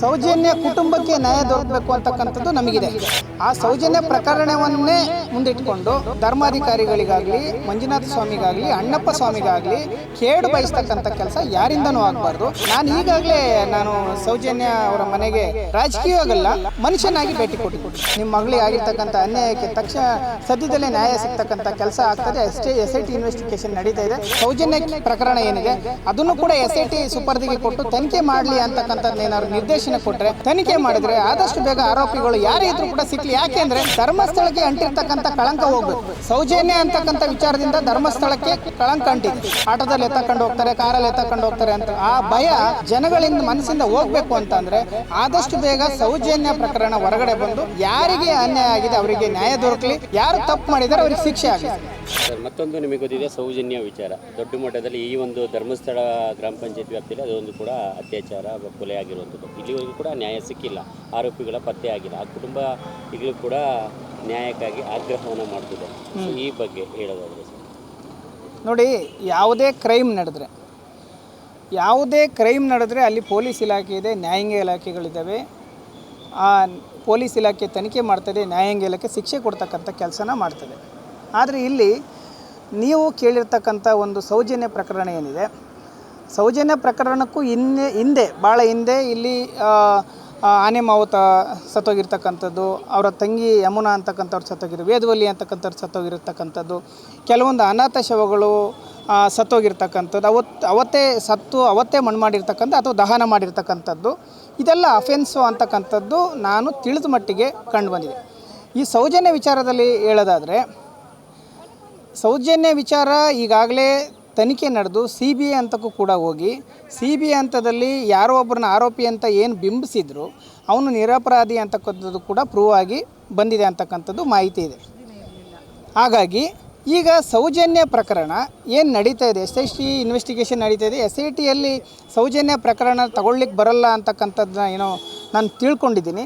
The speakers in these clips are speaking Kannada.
ಸೌಜನ್ಯ ಕುಟುಂಬಕ್ಕೆ ನ್ಯಾಯ ದೊರಕಬೇಕು ಅಂತಕ್ಕಂಥದ್ದು ನಮಗಿದೆ. ಆ ಸೌಜನ್ಯ ಪ್ರಕರಣವನ್ನೇ ಮುಂದಿಟ್ಕೊಂಡು ಧರ್ಮಾಧಿಕಾರಿಗಳಿಗಾಗಲಿ, ಮಂಜುನಾಥ ಸ್ವಾಮಿಗಾಗಲಿ, ಅಣ್ಣಪ್ಪ ಸ್ವಾಮಿಗಾಗಲಿ ಕೇಡು ಬಯಸ್ತಕ್ಕಂಥ ಕೆಲಸ ಯಾರಿಂದನೂ ಆಗಬಾರ್ದು. ನಾನು ಈಗಾಗಲೇ ನಾನು ಸೌಜನ್ಯ ಅವರ ಮನೆಗೆ ರಾಜಕೀಯವಾಗಲ್ಲ, ಮನುಷ್ಯನಾಗಿ ಭೇಟಿ ಕೊಟ್ಟಿದ್ದು. ನಿಮ್ಮ ಮಗಳಿಗೆ ಆಗಿರ್ತಕ್ಕಂಥ ಅನ್ಯಾಯಕ್ಕೆ ತಕ್ಷಣ ಸದ್ಯದಲ್ಲೇ ನ್ಯಾಯ ಸಿಗ್ತಕ್ಕಂಥ ಕೆಲಸ ಆಗ್ತದೆ. ಅಷ್ಟೇ ಎಸ್ ಐ ಟಿ ಇನ್ವೆಸ್ಟಿಗೇಷನ್ ನಡೀತಾ ಇದೆ. ಸೌಜನ್ಯ ಪ್ರಕರಣ ಏನಿದೆ, ಅದನ್ನು ಕೂಡ ಎಸ್ ಐ ಟಿ ಸುಪರ್ದಿಗೆ ಕೊಟ್ಟು ತನಿಖೆ ಮಾಡಲಿ ಅಂತಕ್ಕಂಥದ್ದು ಏನಾದ್ರು ನಿರ್ದೇಶನ ಕೊಟ್ಟರೆ ತನಿಖೆ ಮಾಡಿದ್ರೆ ಆದಷ್ಟು ಬೇಗ ಆರೋಪಿಗಳು ಯಾರೇ ಇದ್ರೂ ಕೂಡ ಸಿಕ್ಲಿ. ಯಾಕೆಂದ್ರೆ ಧರ್ಮಸ್ಥಳಕ್ಕೆ ಅಂಟಿರ್ತಕ್ಕಂಥ ಕಳಂಕ ಹೋಗ್ಬೇಕು. ಸೌಜನ್ಯ ಅಂತಕ್ಕಂಥ ವಿಚಾರದಿಂದ ಧರ್ಮಸ್ಥಳಕ್ಕೆ ಕಳಂಕ ಅಂಟಿದೆ ಆಟೋದಲ್ಲಿ ಎತ್ತಕೊಂಡು ಹೋಗ್ತಾರೆ, ಕಾರಲ್ಲಿ ಎತ್ತಕೊಂಡು ಹೋಗ್ತಾರೆ ಅಂತ. ಆ ಭಯ ಜನಗಳಿಂದ ಮನಸ್ಸಿಂದ ಹೋಗ್ಬೇಕು ಅಂತಂದ್ರೆ ಆದಷ್ಟು ಬೇಗ ಸೌಜನ್ಯ ಪ್ರಕರಣ ಹೊರಗಡೆ ಬಂದು ಯಾರಿಗೆ ಅನ್ಯಾಯ ಆಗಿದೆ ಅವರಿಗೆ ನ್ಯಾಯ ದೊರಕಲಿ. ಯಾರು ತಪ್ಪು ಮಾಡಿದರೆ ಅವ್ರಿಗೆ ಶಿಕ್ಷೆ ಆಗಲಿ. ಮತ್ತೊಂದು ನಿಮಗೆ ಗೊತ್ತಿದೆ, ಸೌಜನ್ಯ ವಿಚಾರ. ದೊಡ್ಡ ಮಟ್ಟದಲ್ಲಿ ಈ ಒಂದು ಧರ್ಮಸ್ಥಳ ಗ್ರಾಮ ಪಂಚಾಯತ್ ವ್ಯಾಪ್ತಿಯಲ್ಲಿ ಅದೊಂದು ಕೂಡ ಅತ್ಯಾಚಾರ, ಕೊಲೆ ಆಗಿರುವಂಥದ್ದು. ಇಲ್ಲಿವರೆಗೂ ಕೂಡ ನ್ಯಾಯ ಸಿಕ್ಕಿಲ್ಲ. ಆರೋಪಿಗಳ ಪತ್ತೆ ಆಗಿಲ್ಲ. ಆ ಕುಟುಂಬ ಈಗಲೂ ಕೂಡ ನ್ಯಾಯಕ್ಕಾಗಿ ಆಗ್ರಹವನ್ನು ಮಾಡ್ತಿದೆ. ಸೊ ಈ ಬಗ್ಗೆ ಹೇಳೋದಾದರೆ ಸರ್. ನೋಡಿ ಯಾವುದೇ ಕ್ರೈಮ್ ನಡೆದ್ರೆ ಯಾವುದೇ ಕ್ರೈಮ್ ನಡೆದ್ರೆ ಅಲ್ಲಿ ಪೊಲೀಸ್ ಇಲಾಖೆ ಇದೆ ನ್ಯಾಯಾಂಗ ಇಲಾಖೆಗಳಿದ್ದಾವೆ. ಆ ಪೊಲೀಸ್ ಇಲಾಖೆ ತನಿಖೆ ಮಾಡ್ತದೆ ನ್ಯಾಯಾಂಗ ಇಲಾಖೆ ಶಿಕ್ಷೆ ಕೊಡ್ತಕ್ಕಂಥ ಕೆಲಸನ ಮಾಡ್ತದೆ. ಆದರೆ ಇಲ್ಲಿ ನೀವು ಕೇಳಿರ್ತಕ್ಕಂಥ ಒಂದು ಸೌಜನ್ಯ ಪ್ರಕರಣ ಏನಿದೆ ಸೌಜನ್ಯ ಪ್ರಕರಣಕ್ಕೂ ಹಿಂದೆ ಹಿಂದೆ ಭಾಳ ಹಿಂದೆ ಇಲ್ಲಿ ಆನೆ ಮಾವುತ ಸತ್ತೋಗಿರ್ತಕ್ಕಂಥದ್ದು, ಅವರ ತಂಗಿ ಯಮುನಾ ಅಂತಕ್ಕಂಥವ್ರು ಸತ್ತೋಗಿರೋ ವೇದವಲ್ಲಿ ಅಂತಕ್ಕಂಥವ್ರು ಸತ್ತೋಗಿರ್ತಕ್ಕಂಥದ್ದು, ಕೆಲವೊಂದು ಅನಾಥ ಶವಗಳು ಸತ್ತೋಗಿರ್ತಕ್ಕಂಥದ್ದು ಅವತ್ತು ಅವತ್ತೇ ಸತ್ತು, ಅವತ್ತೇ ಮಣ್ಣು ಮಾಡಿರ್ತಕ್ಕಂಥ ಅಥವಾ ದಹನ ಮಾಡಿರ್ತಕ್ಕಂಥದ್ದು, ಇದೆಲ್ಲ ಅಫೆನ್ಸು ಅಂತಕ್ಕಂಥದ್ದು ನಾನು ತಿಳಿದ ಮಟ್ಟಿಗೆ ಕಂಡು ಬಂದಿದೆ. ಈ ಸೌಜನ್ಯ ವಿಚಾರದಲ್ಲಿ ಹೇಳೋದಾದರೆ, ಸೌಜನ್ಯ ವಿಚಾರ ಈಗಾಗಲೇ ತನಿಖೆ ನಡೆದು ಸಿ ಬಿ ಐ ಹಂತಕ್ಕೂ ಕೂಡ ಹೋಗಿ, ಸಿ ಬಿ ಐ ಹಂತದಲ್ಲಿ ಯಾರೋ ಒಬ್ಬರನ್ನ ಆರೋಪಿ ಅಂತ ಏನು ಬಿಂಬಿಸಿದ್ರು, ಅವನು ನಿರಪರಾಧಿ ಅಂತಕ್ಕಂಥದ್ದು ಕೂಡ ಪ್ರೂವ್ ಆಗಿ ಬಂದಿದೆ ಅಂತಕ್ಕಂಥದ್ದು ಮಾಹಿತಿ ಇದೆ. ಹಾಗಾಗಿ ಈಗ ಸೌಜನ್ಯ ಪ್ರಕರಣ ಏನು ನಡೀತಾ ಇದೆ? ಎಸ್ ಐ ಟಿ ಇನ್ವೆಸ್ಟಿಗೇಷನ್ ನಡೀತಾ ಇದೆ. ಎಸ್ ಐ ಟಿಯಲ್ಲಿ ಸೌಜನ್ಯ ಪ್ರಕರಣ ತಗೊಳ್ಳಿಕ್ಕೆ ಬರಲ್ಲ ಅಂತಕ್ಕಂಥದ್ದನ್ನ ಏನೋ ನಾನು ತಿಳ್ಕೊಂಡಿದ್ದೀನಿ.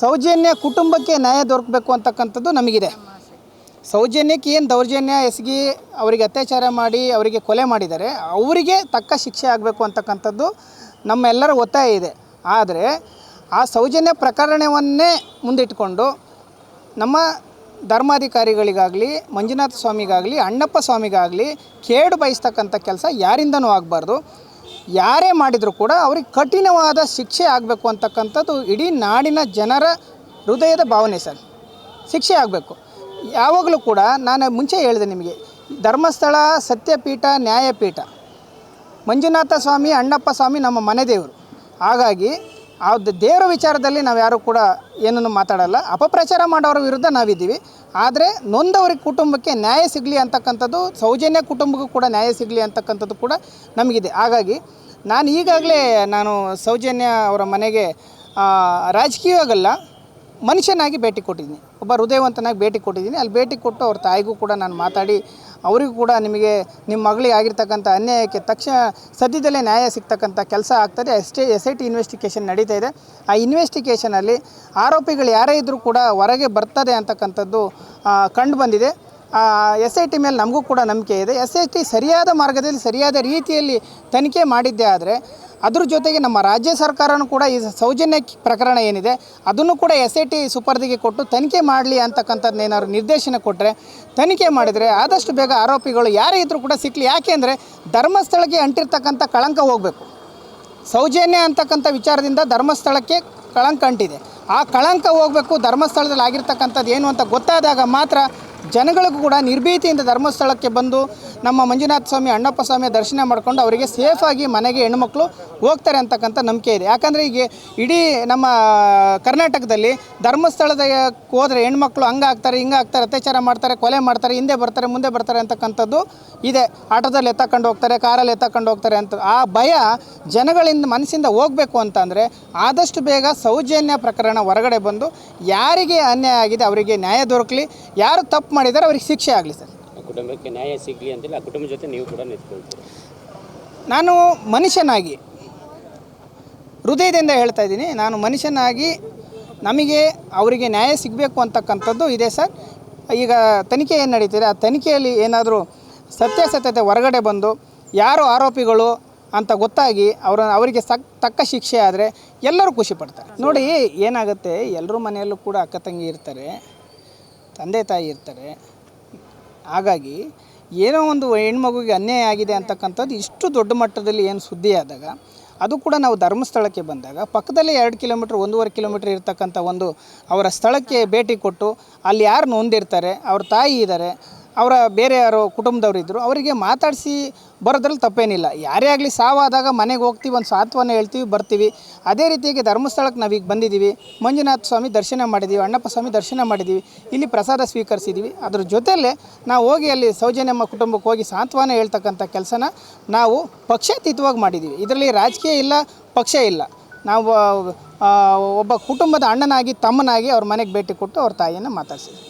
ಸೌಜನ್ಯ ಕುಟುಂಬಕ್ಕೆ ನ್ಯಾಯ ದೊರಕಬೇಕು ಅಂತಕ್ಕಂಥದ್ದು ನಮಗಿದೆ. ಸೌಜನ್ಯಕ್ಕೆ ಏನು ದೌರ್ಜನ್ಯ, ಎಸಗಿ ಅವರಿಗೆ ಅತ್ಯಾಚಾರ ಮಾಡಿ ಅವರಿಗೆ ಕೊಲೆ ಮಾಡಿದ್ದಾರೆ, ಅವರಿಗೆ ತಕ್ಕ ಶಿಕ್ಷೆ ಆಗಬೇಕು ಅಂತಕ್ಕಂಥದ್ದು ನಮ್ಮೆಲ್ಲರ ಒತ್ತಾಯ ಇದೆ. ಆದರೆ ಆ ಸೌಜನ್ಯ ಪ್ರಕರಣವನ್ನೇ ಮುಂದಿಟ್ಟುಕೊಂಡು ನಮ್ಮ ಧರ್ಮಾಧಿಕಾರಿಗಳಿಗಾಗಲಿ, ಮಂಜುನಾಥ ಸ್ವಾಮಿಗಾಗಲಿ, ಅಣ್ಣಪ್ಪ ಸ್ವಾಮಿಗಾಗಲಿ ಕೇಡು ಬಯಸ್ತಕ್ಕಂಥ ಕೆಲಸ ಯಾರಿಂದನೂ ಆಗಬಾರ್ದು. ಯಾರೇ ಮಾಡಿದರೂ ಕೂಡ ಅವ್ರಿಗೆ ಕಠಿಣವಾದ ಶಿಕ್ಷೆ ಆಗಬೇಕು ಅಂತಕ್ಕಂಥದ್ದು ಇಡೀ ನಾಡಿನ ಜನರ ಹೃದಯದ ಭಾವನೆ ಸರ್. ಶಿಕ್ಷೆ ಆಗಬೇಕು. ಯಾವಾಗಲೂ ಕೂಡ ನಾನು ಮುಂಚೆ ಹೇಳಿದೆ ನಿಮಗೆ, ಧರ್ಮಸ್ಥಳ, ಸತ್ಯಪೀಠ, ನ್ಯಾಯಪೀಠ. ಮಂಜುನಾಥ ಸ್ವಾಮಿ, ಅಣ್ಣಪ್ಪ ಸ್ವಾಮಿ ನಮ್ಮ ಮನೆ ದೇವರು. ಹಾಗಾಗಿ, ಆ ದೇವರ ವಿಚಾರದಲ್ಲಿ ನಾವು ಯಾರೂ ಕೂಡ ಏನನ್ನು ಮಾತಾಡಲ್ಲ. ಅಪಪ್ರಚಾರ ಮಾಡೋರ ವಿರುದ್ಧ ನಾವಿದ್ದೀವಿ. ಆದರೆ, ನೊಂದವರ ಕುಟುಂಬಕ್ಕೆ ನ್ಯಾಯ ಸಿಗಲಿ ಅಂತಕ್ಕಂಥದ್ದು, ಸೌಜನ್ಯ ಕುಟುಂಬಕ್ಕೂ ಕೂಡ ನ್ಯಾಯ ಸಿಗಲಿ ಅಂತಕ್ಕಂಥದ್ದು ಕೂಡ ನಮಗಿದೆ. ಹಾಗಾಗಿ, ನಾನು ಈಗಾಗಲೇ ನಾನು ಸೌಜನ್ಯ ಅವರ ಮನೆಗೆ ರಾಜಕೀಯವಾಗಲ್ಲ, ಮನುಷ್ಯನಾಗಿ ಭೇಟಿ ಕೊಟ್ಟಿದ್ದೀನಿ. ಒಬ್ಬ ಹೃದಯವಂತನಾಗಿ ಭೇಟಿ ಕೊಟ್ಟಿದ್ದೀನಿ. ಅಲ್ಲಿ ಭೇಟಿ ಕೊಟ್ಟು ಅವ್ರ ತಾಯಿಗೂ ಕೂಡ ನಾನು ಮಾತಾಡಿ, ಅವರಿಗೂ ಕೂಡ ನಿಮಗೆ ನಿಮ್ಮ ಮಗಳಿಗೆ ಆಗಿರ್ತಕ್ಕಂಥ ಅನ್ಯಾಯಕ್ಕೆ ತಕ್ಷಣ ಸದ್ಯದಲ್ಲೇ ನ್ಯಾಯ ಸಿಗ್ತಕ್ಕಂಥ ಕೆಲಸ ಆಗ್ತದೆ. ಅಷ್ಟೇ ಎಸ್ ಐ ಟಿ ಇನ್ವೆಸ್ಟಿಗೇಷನ್ ನಡೀತಾ ಇದೆ. ಆ ಇನ್ವೆಸ್ಟಿಗೇಷನಲ್ಲಿ ಆರೋಪಿಗಳು ಯಾರೇ ಇದ್ದರೂ ಕೂಡ ಹೊರಗೆ ಬರ್ತದೆ ಅಂತಕ್ಕಂಥದ್ದು ಕಂಡು ಬಂದಿದೆ. ಎಸ್ ಐ ಟಿ ಮೇಲೆ ನಮಗೂ ಕೂಡ ನಂಬಿಕೆ ಇದೆ. ಎಸ್ ಐ ಟಿ ಸರಿಯಾದ ಮಾರ್ಗದಲ್ಲಿ, ಸರಿಯಾದ ರೀತಿಯಲ್ಲಿ ತನಿಖೆ ಮಾಡಿದ್ದೇ ಆದರೆ, ಅದ್ರ ಜೊತೆಗೆ ನಮ್ಮ ರಾಜ್ಯ ಸರ್ಕಾರನೂ ಕೂಡ ಈ ಸೌಜನ್ಯ ಪ್ರಕರಣ ಏನಿದೆ, ಅದನ್ನು ಕೂಡ ಎಸ್ ಐ ಟಿ ಸುಪರ್ದಿಗೆ ಕೊಟ್ಟು ತನಿಖೆ ಮಾಡಲಿ ಅಂತಕ್ಕಂಥದ್ದು ಏನಾದ್ರು ನಿರ್ದೇಶನ ಕೊಟ್ಟರೆ ತನಿಖೆ ಮಾಡಿದರೆ ಆದಷ್ಟು ಬೇಗ ಆರೋಪಿಗಳು ಯಾರೇ ಇದ್ದರೂ ಕೂಡ ಸಿಕ್ಕಲಿ ಯಾಕೆಂದರೆ ಧರ್ಮಸ್ಥಳಕ್ಕೆ ಅಂಟಿರ್ತಕ್ಕಂಥ ಕಳಂಕ ಹೋಗಬೇಕು. ಸೌಜನ್ಯ ಅಂತಕ್ಕಂಥ ವಿಚಾರದಿಂದ ಧರ್ಮಸ್ಥಳಕ್ಕೆ ಕಳಂಕ ಅಂಟಿದೆ. ಆ ಕಳಂಕ ಹೋಗಬೇಕು, ಧರ್ಮಸ್ಥಳದಲ್ಲಿ ಆಗಿರ್ತಕ್ಕಂಥದ್ದು ಏನು ಅಂತ ಗೊತ್ತಾದಾಗ ಮಾತ್ರ ಜನಗಳಿಗೂ ಕೂಡ ನಿರ್ಭೀತಿಯಿಂದ ಧರ್ಮಸ್ಥಳಕ್ಕೆ ಬಂದು ನಮ್ಮ ಮಂಜುನಾಥ ಸ್ವಾಮಿ, ಅಣ್ಣಪ್ಪ ಸ್ವಾಮಿಯ ದರ್ಶನ ಮಾಡಿಕೊಂಡು ಅವರಿಗೆ ಸೇಫಾಗಿ ಮನೆಗೆ ಹೆಣ್ಮಕ್ಳು ಹೋಗ್ತಾರೆ ಅಂತಕ್ಕಂಥ ನಂಬಿಕೆ ಇದೆ. ಯಾಕಂದರೆ ಈಗ ಇಡೀ ನಮ್ಮ ಕರ್ನಾಟಕದಲ್ಲಿ ಧರ್ಮಸ್ಥಳದ ಹೋದರೆ ಹೆಣ್ಮಕ್ಳು ಹಂಗೆ ಆಗ್ತಾರೆ, ಹಿಂಗೆ ಆಗ್ತಾರೆ, ಅತ್ಯಾಚಾರ ಮಾಡ್ತಾರೆ, ಕೊಲೆ ಮಾಡ್ತಾರೆ, ಹಿಂದೆ ಬರ್ತಾರೆ, ಮುಂದೆ ಬರ್ತಾರೆ ಅಂತಕ್ಕಂಥದ್ದು ಇದೆ. ಆಟೋದಲ್ಲಿ ಎತ್ತಕೊಂಡು ಹೋಗ್ತಾರೆ, ಕಾರಲ್ಲಿ ಎತ್ತಕೊಂಡು ಹೋಗ್ತಾರೆ ಅಂತ. ಆ ಭಯ ಜನಗಳಿಂದ ಮನಸ್ಸಿಂದ ಹೋಗಬೇಕು ಅಂತಂದರೆ ಆದಷ್ಟು ಬೇಗ ಸೌಜನ್ಯ ಪ್ರಕರಣ ಹೊರಗಡೆ ಬಂದು ಯಾರಿಗೆ ಅನ್ಯಾಯ ಆಗಿದೆ ಅವರಿಗೆ ನ್ಯಾಯ ದೊರಕಲಿ, ಯಾರು ತಪ್ಪು ಮಾಡಿದ್ದಾರೆ ಅವ್ರಿಗೆ ಶಿಕ್ಷೆ ಆಗಲಿ ಸರ್. ಕುಟುಂಬಕ್ಕೆ ನ್ಯಾಯ ಸಿಗಲಿ ಅಂತೇಳಿ ಆ ಕುಟುಂಬದ ಜೊತೆ ನೀವು ಕೂಡ ನಿಂತ್ಕೊಳ್ತೀರಿ. ನಾನು ಮನುಷ್ಯನಾಗಿ, ಹೃದಯದಿಂದ ಹೇಳ್ತಾ ಇದ್ದೀನಿ, ನಾನು ಮನುಷ್ಯನಾಗಿ ನಮಗೆ ಅವರಿಗೆ ನ್ಯಾಯ ಸಿಗಬೇಕು ಅಂತಕ್ಕಂಥದ್ದು ಇದೆ ಸರ್. ಈಗ ತನಿಖೆ ಏನು ನಡೀತಿದೆ? ಆ ತನಿಖೆಯಲ್ಲಿ ಏನಾದರೂ ಸತ್ಯಾಸತ್ಯತೆ ಹೊರಗಡೆ ಬಂದು ಯಾರು ಆರೋಪಿಗಳು ಅಂತ ಗೊತ್ತಾಗಿ ಅವರ, ಅವರಿಗೆ ಸಕ್, ತಕ್ಕ ಶಿಕ್ಷೆ ಆದರೆ ಎಲ್ಲರೂ ಖುಷಿ ಪಡ್ತಾರೆ. ನೋಡಿ, ಏನಾಗುತ್ತೆ? ಎಲ್ಲರೂ ಮನೆಯಲ್ಲೂ ಕೂಡ ಅಕ್ಕ ತಂಗಿ ಇರ್ತಾರೆ, ತಂದೆ ತಾಯಿ ಇರ್ತಾರೆ. ಹಾಗಾಗಿ ಏನೋ ಒಂದು ಹೆಣ್ಮಗುಗೆ ಅನ್ಯಾಯ ಆಗಿದೆ ಅಂತಕ್ಕಂಥದ್ದು ಇಷ್ಟು ದೊಡ್ಡ ಮಟ್ಟದಲ್ಲಿ ಏನು ಸುದ್ದಿ ಆದಾಗ, ಅದು ಕೂಡ ನಾವು ಧರ್ಮಸ್ಥಳಕ್ಕೆ ಬಂದಾಗ, ಪಕ್ಕದಲ್ಲೇ ಎರಡು ಕಿಲೋಮೀಟ್ರ್, ಒಂದೂವರೆ ಕಿಲೋಮೀಟ್ರ್ ಇರತಕ್ಕಂಥ ಒಂದು ಅವರ ಸ್ಥಳಕ್ಕೆ ಭೇಟಿ ಕೊಟ್ಟು ಅಲ್ಲಿ ಯಾರು ನೊಂದಿರ್ತಾರೆ, ಅವ್ರ ತಾಯಿ ಇದ್ದಾರೆ ಅವರ ಬೇರೆ ಯಾರು ಕುಟುಂಬದವ್ರು ಇದ್ದರು ಅವರಿಗೆ ಮಾತಾಡಿಸಿ ಬರೋದ್ರಲ್ಲಿ ತಪ್ಪೇನಿಲ್ಲ. ಯಾರೇ ಆಗಲಿ ಸಾವಾದಾಗ ಮನೆಗೆ ಹೋಗ್ತೀವಿ ಒಂದು ಸಾಂತ್ವನ ಹೇಳ್ತೀವಿ, ಬರ್ತೀವಿ. ಅದೇ ರೀತಿಯಾಗಿ ಧರ್ಮಸ್ಥಳಕ್ಕೆ ನಾವೀಗ ಬಂದಿದ್ದೀವಿ ಮಂಜುನಾಥ ಸ್ವಾಮಿ ದರ್ಶನ ಮಾಡಿದ್ದೀವಿ ಅಣ್ಣಪ್ಪ ಸ್ವಾಮಿ ದರ್ಶನ ಮಾಡಿದ್ದೀವಿ ಇಲ್ಲಿ ಪ್ರಸಾದ ಸ್ವೀಕರಿಸಿದ್ದೀವಿ ಅದ್ರ ಜೊತೆಯಲ್ಲೇ ನಾವು ಹೋಗಿ ಅಲ್ಲಿ ಸೌಜನ್ಯಮ್ಮ ಕುಟುಂಬಕ್ಕೆ ಹೋಗಿ ಸಾಂತ್ವನ ಹೇಳ್ತಕ್ಕಂಥ ಕೆಲಸನ ನಾವು ಪಕ್ಷಾತೀತವಾಗಿ ಮಾಡಿದ್ದೀವಿ ಇದರಲ್ಲಿ ರಾಜಕೀಯ ಇಲ್ಲ, ಪಕ್ಷ ಇಲ್ಲ. ನಾವು ಒಬ್ಬ ಕುಟುಂಬದ ಅಣ್ಣನಾಗಿ, ತಮ್ಮನಾಗಿ ಅವ್ರ ಮನೆಗೆ ಭೇಟಿ ಕೊಟ್ಟು ಅವ್ರ ತಾಯಿಯನ್ನು ಮಾತಾಡ್ಸಿದ್ವಿ.